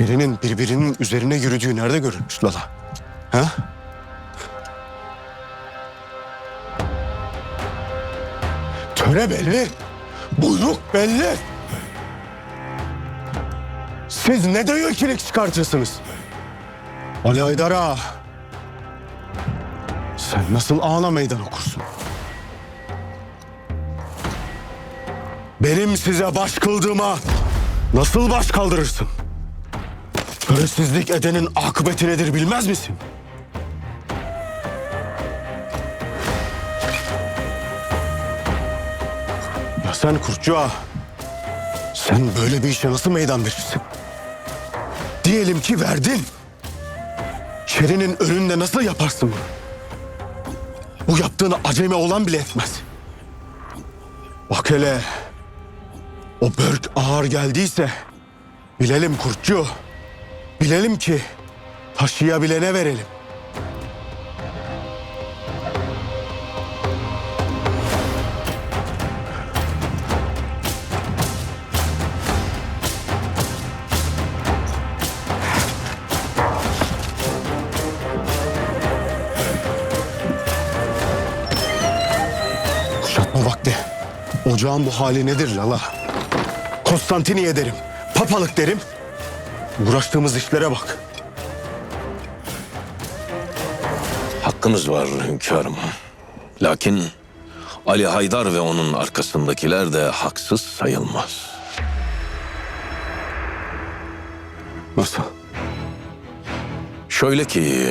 Şerinin birbirinin üzerine yürüdüğü nerede görülmüş Lala? Ha? Töre belli, buyruk belli. Siz ne de yökilik çıkartırsınız? Ali Haydar ağa, sen nasıl ağına meydan okursun? Benim size baş kıldığıma nasıl baş kaldırırsın? Töresizlik edenin akıbeti nedir bilmez misin? Ya sen kurtçu ağa, sen böyle bir işe nasıl meydan verirsin? Diyelim ki verdin. Şerinin önünde nasıl yaparsın bunu? Bu yaptığını acemi olan bile etmez. Bak hele o börk ağır geldiyse bilelim kurtçu. Bilelim ki taşıyabilene verelim. Kuşatma vakti. Ocağın bu hali nedir Lala? Konstantiniye derim. Papalık derim. Uğraştığımız işlere bak. Hakkınız var hünkârım. Lakin Ali Haydar ve onun arkasındakiler de haksız sayılmaz. Nasıl? Şöyle ki